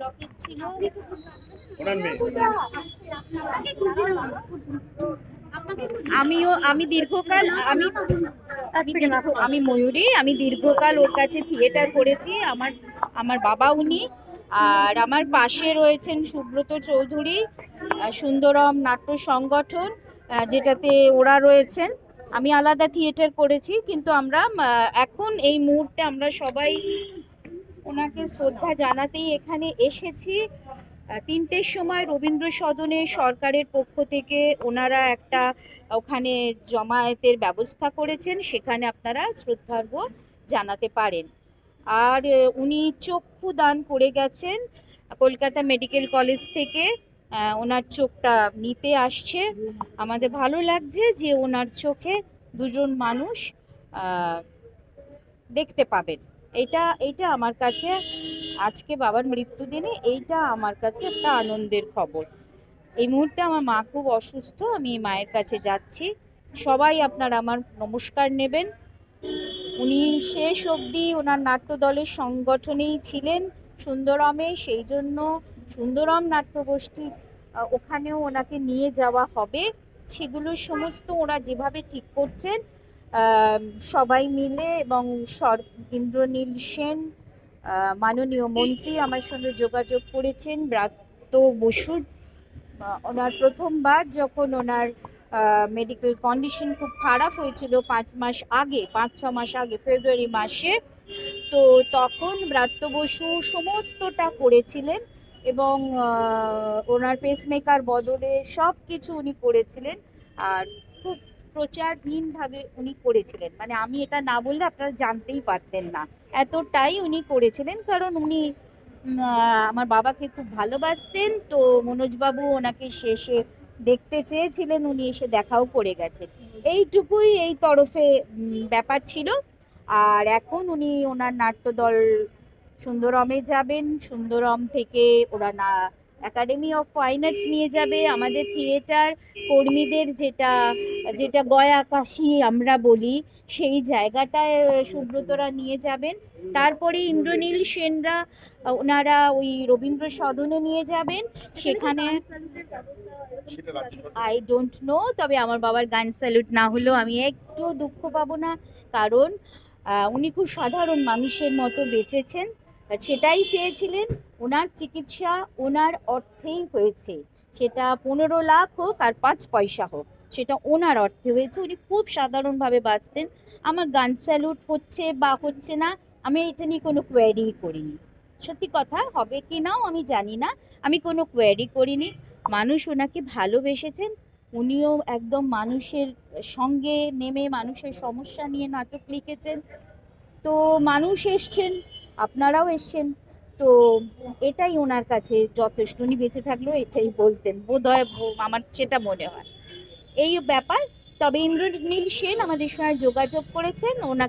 Blockage ছিল। আমিও আমি দীর্ঘকাল আমি আমি ময়ূরী আমি দীর্ঘকাল ওর কাছে থিয়েটার করেছি। আমার আমার বাবা উনি। আর আমার পাশে রয়েছেন সুব্রত চৌধুরী সুন্দরম নাট্য সংগঠন যেটাতে ওরা রয়েছেন। আমি আলাদা থিয়েটার করেছি কিন্তু আমরা এখন এই মুহূর্তে আমরা সবাই ওনাকে শ্রদ্ধা জানাতেই এখানে এসেছি। তিনটের সময় রবীন্দ্র সদনে সরকারের পক্ষ থেকে ওনারা একটা ওখানে জমায়েতের ব্যবস্থা করেছেন, সেখানে আপনারা শ্রদ্ধার্ঘ জানাতে পারেন। আর উনি চক্ষু দান করে গেছেন কলকাতা মেডিকেল কলেজ থেকে। ওনার চোখটা নিতে আসছে। আমাদের ভালো লাগছে যে ওনার চোখে দুজন মানুষ দেখতে পাবেন। এটা এটা আমার কাছে আজকে বাবার মৃত্যুদিনে এইটা আমার কাছে একটা আনন্দের খবর। এই মুহূর্তে আমার মা খুব অসুস্থ, আমি মায়ের কাছে যাচ্ছি। সবাই আপনার আমার নমস্কার নেবেন। উনি শেষ অবধি ওনার নাট্যদলের সংগঠনেই ছিলেন সুন্দরমে, সেই জন্য সুন্দরম নাট্যগোষ্ঠী ওখানেও ওনাকে নিয়ে যাওয়া হবে। সেগুলো সমস্ত ওরা যেভাবে ঠিক করছেন সবাই মিলে এবং সর ইন্দ্রনীল সেন মাননীয় মন্ত্রী আমার সঙ্গে যোগাযোগ করেছেন ব্রাত্য আহ, ওনার প্রথমবার যখন ওনার মেডিকেল কন্ডিশন খুব খারাপ হয়েছিল পাঁচ মাস আগে পাঁচ ছ মাস আগে ফেব্রুয়ারি মাসে তো তখন ব্রাত্য বসু সমস্তটা করেছিলেন এবং ওনার পেসমেকার বদলে সব কিছু উনি করেছিলেন। আর খুব প্রচারহীনভাবে উনি করেছিলেন। মানে আমি এটা না বললে আপনারা জানতেই পারতেন না। এতটাই উনি করেছিলেন কারণ উনি আমার বাবাকে খুব ভালোবাসতেন। তো মনোজবাবু ওনাকে শেষে দেখতে চেয়েছিলেন, উনি এসে দেখাও করে গেছেন। এইটুকুই এই তরফে ব্যাপার ছিল। আর এখন উনি ওনার নাট্যদল সুন্দরমে যাবেন। সুন্দরম থেকে ওরা না একাডেমি অফ ফাইন আর্টস নিয়ে যাবে। আমাদের থিয়েটার কর্মীদের যেটা যেটা গয়া আকাশি আমরা বলি, সেই জায়গাটায় সুব্রতরা নিয়ে যাবেন। তারপরে ইন্দ্রনীল সেনরা ওনারা ওই রবীন্দ্র সদনে নিয়ে যাবেন। সেখানে আই ডোন্ট নো তবে আমার বাবার গান স্যালুট না হলেও আমি একটু দুঃখ পাবো না। কারণ উনি খুব সাধারণ মানুষের মতো বেঁচেছেন। সেটাই চেয়েছিলেন। ওনার চিকিৎসা ওনার অর্থেই হয়েছে। সেটা পনেরো লাখ হোক আর পাঁচ পয়সা হোক, সেটা ওনার অর্থে হয়েছে। উনি খুব সাধারণভাবে বাঁচতেন। আমার গান স্যালুট হচ্ছে বা হচ্ছে না, আমি এটা নিয়ে কোনো কোয়ারি করিনি। সত্যি কথা, হবে কি নাও আমি জানি না। আমি কোনো কোয়ারি করিনি। মানুষ ওনাকে ভালোবেসেছেন। উনিও একদম মানুষের সঙ্গে নেমে মানুষের সমস্যা নিয়ে নাটক লিখেছেন। তো মানুষ এসছেন। আপনারাও এসছেন। তো এটাই ওনার কাছে যথেষ্ট। উনি বেঁচে থাকলেও এটাই বলতেন। বোধ হয় আমার সেটা মনে হয়। এই ব্যাপার। তবে ইন্দ্রনীল সেন আমাদের সঙ্গে যোগাযোগ করেছেন। ওনাকে